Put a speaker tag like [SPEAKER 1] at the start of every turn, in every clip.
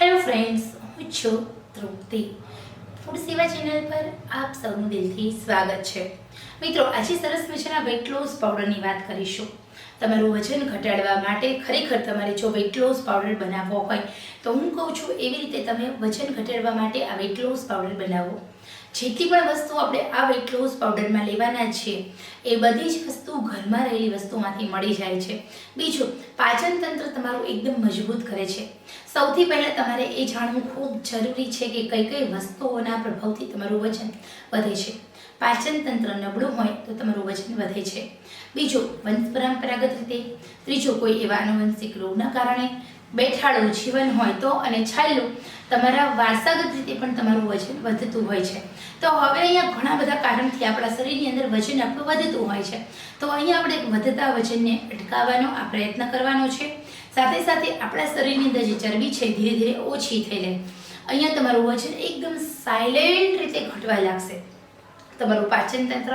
[SPEAKER 1] Hello friends હું છું તૃપ્તિ. Food સેવા ચેનલ પર આપ સૌનું દિલથી સ્વાગત છે. મિત્રો, આજે સરસ મજાના વેટ લોસ પાવડરની વાત કરીશું. તમારું વજન ઘટાડવા માટે ખરેખર તમારે જો વેટ લોસ પાવડર બનાવવો હોય, તો હું કહું છું એવી રીતે તમે વજન ઘટાડવા માટે આ વેટ લોસ પાવડર બનાવો. જેટલી પણ વસ્તુ આપણે આ વેટ લોસ પાવડરમાં લેવાના છીએ એ બધી જ વસ્તુ ઘરમાં રહેલી વસ્તુમાંથી મળી જાય છે. બીજું, પાચન તંત્ર તમારું એકદમ મજબૂત કરે છે. સૌથી પહેલાં તમારે એ જાણવું ખૂબ જરૂરી છે કે કઈ કઈ વસ્તુઓના પ્રભાવથી તમારું વજન વધે છે. પાચન તંત્ર નબળું હોય તો તમારું વજન વધે છે. બીજો, વંશ પરંપરાગત રીતે. ત્રીજો, કોઈ એવા આનુવંશિક રોગના કારણે બેઠાડું જીવન હોય તો અને છેલ્લું, તમારા વારસાગત રીતે પણ તમારું વજન વધતું હોય છે. તો હવે અહીંયા ઘણા બધા કારણથી આપણા શરીરની અંદર વજન આપણું વધતું હોય છે. તો અહીંયા આપણે વધતા વજનને અટકાવવાનો આ પ્રયત્ન કરવાનો છે. સાથે સાથે આપણા શરીરની અંદર જે ચરબી છે, ધીરે ધીરે ઓછી થઈ જાય અહીંયા તમારું વજન એકદમ સાયલેન્ટ રીતે ઘટવા લાગશે. તમારું પાચન તંત્ર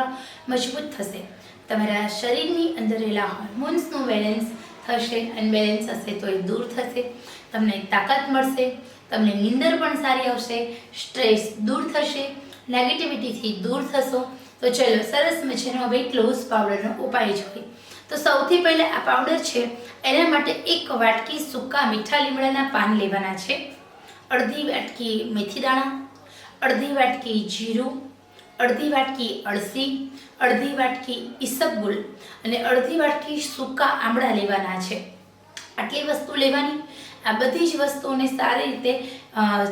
[SPEAKER 1] મજબૂત થશે. તમારા શરીરની અંદર રહેલા હોર્મોન્સનું બેલેન્સ થશે અનબેલેન્સ હશે તો એ દૂર થશે, તમને તાકાત મળશે, તમને નીંદર પણ સારી આવશે સ્ટ્રેસ દૂર થશે નેગેટિવિટીથી દૂર થશો. તો ચલો, સરસ મજાનો હવે લોસ પાવડરનો ઉપાય જોઈએ. તો સૌથી પહેલાં આ પાવડર છે, એના માટે એક વાટકી સૂકા મીઠા લીમડાના પાન લેવાના છે. અડધી વાટકી મેથી દાણા, અડધી વાટકી જીરું અડધી વાટકી અળસી, અડધી વાટકી ઈસબગુલ અને અડધી વાટકી સૂકા આમળા લેવાના છે. આટલી વસ્તુ લેવાની? આ બધી જ વસ્તુઓને સારી રીતે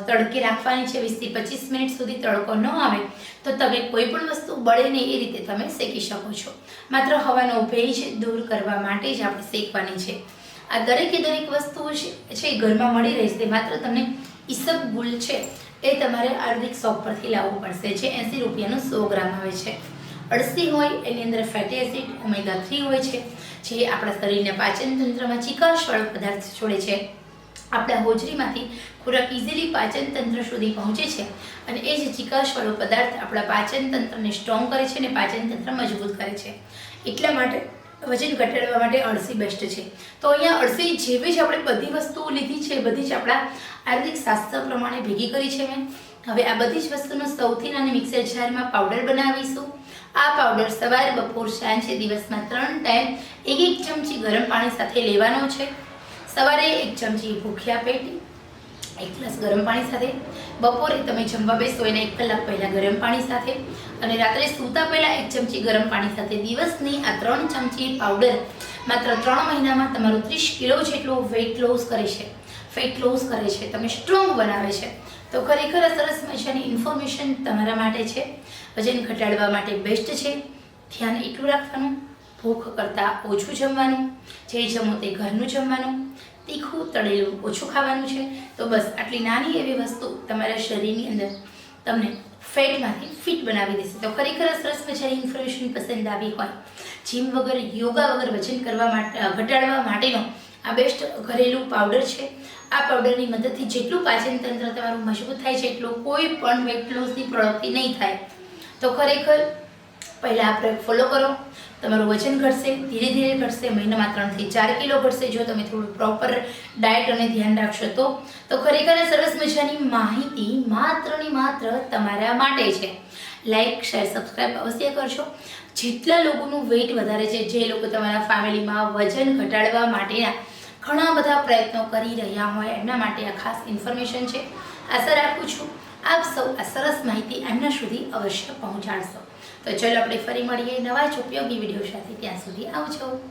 [SPEAKER 1] તડકે રાખવાની છે. વીસથી પચીસ મિનિટ સુધી તડકો ન આવે તો તમે કોઈ પણ વસ્તુ બળે નહીં એ રીતે તમે શેકી શકો છો. માત્ર હવાનો ભેજ દૂર કરવા માટે જ આપણે શેકવાની છે. આ દરેકે દરેક વસ્તુઓ છે એ ઘરમાં મળી રહેશે માત્ર તમને ઈસબગુલ છે, એ તમારે આયુર્વેદિક શોપ પરથી લાવવું પડશે, જે એંસી રૂપિયાનું સો ગ્રામ આવે છે. અળસી હોય, એની અંદર ફેટી એસિડ ઓમેગા થ્રી હોય છે, જે આપણા શરીરને પાચન તંત્રમાં ચિકાસવાળો પદાર્થ છોડે છે. આપણા હોજરીમાંથી ખોરાક ઇઝીલી પાચન તંત્ર સુધી પહોંચે છે અને એ જ ચિકાસવાળો પદાર્થ આપણા પાચન તંત્રને સ્ટ્રોંગ કરે છે અને પાચન તંત્ર મજબૂત કરે છે. એટલા માટે વજન ઘટાડવા માટે અળસી બેસ્ટ છે. તો અહીંયા અળસી જેવી જ આપણે બધી વસ્તુઓ લીધી છે બધી જ આપણા આયુર્વેદિક શાસ્ત્ર પ્રમાણે ભેગી કરી છે મેં. હવે આ બધી જ વસ્તુનો સૌથી નાની મિક્સર જારમાં પાવડર બનાવીશું. આ પાવડર સવારે, બપોર, સાંજે દિવસમાં ત્રણ ટાઈમ એક એક ચમચી ગરમ પાણી સાથે લેવાનો છે. સવારે એક ચમચી ભૂખ્યા પેટી એક ગ્લાસ ગરમ પાણી સાથે. બપોરે તમે જમવા બેસો એના એક કલાક પહેલાં ગરમ પાણી સાથે અને રાત્રે સૂતા પહેલાં એક ચમચી ગરમ પાણી સાથે. દિવસની આ ત્રણ ચમચી પાવડર માત્ર ત્રણ મહિનામાં તમારું ત્રીસ કિલો જેટલો વેઇટ લોસ કરે છે. ફેટ લોસ કરે છે. તમે સ્ટ્રોંગ બનાવે છે. તો ખરેખર સરસ મજાની ઇન્ફોર્મેશન તમારા માટે છે. વજન ઘટાડવા માટે બેસ્ટ છે. ધ્યાન એટલું રાખવાનું, ભૂખ કરતાં ઓછું જમવાનું, જે જમો તે ઘરનું જમવાનું. તીખું તળેલું ઓછું ખાવાનું છે. તો બસ આટલી નાની એવી વસ્તુ તમારા શરીરની અંદર તમને ફેટમાંથી ફિટ બનાવી દેશે. તો ખરેખર સરસ મજાની ઇન્ફોર્મેશન પસંદ આવી હોય જીમ વગર, યોગા વગર વજન કરવા માટે ઘટાડવા માટેનો આ બેસ્ટ ઘરેલું પાવડર છે. આ પાવડરની મદદથી જેટલું પાચન તંત્ર તમારું મજબૂત થાય છે, એટલું કોઈ પણ વેટ લોસની પ્રવૃત્તિ નહીં થાય. તો ખરેખર પહેલાં આપણે ફોલો કરો તમારું વજન ઘટશે, ધીરે ધીરે ઘટશે, મહિનામાં ત્રણથી ચાર કિલો ઘટશે. જો તમે થોડું પ્રોપર ડાયટ અને ધ્યાન રાખશો તો તો ખરેખર સરસ મજાની માહિતી માત્ર ને માત્ર તમારા માટે છે. લાઈક શેર સબસ્ક્રાઈબ અવશ્ય કરશો જેટલા લોકોનું વેઇટ વધારે છે, જે લોકો તમારા ફેમિલીમાં વજન ઘટાડવા માટેના ઘણા બધા પ્રયત્નો કરી રહ્યા હોય, એમના માટે આ ખાસ ઇન્ફોર્મેશન છે. આશા રાખું છું આપ સૌ આ સરસ માહિતી એમના સુધી અવશ્ય પહોંચાડશો. તો ચલો આપણે ફરી મળીએ નવા જ ઉપયોગી વીડિયો સાથે. ત્યાં સુધી આવજો.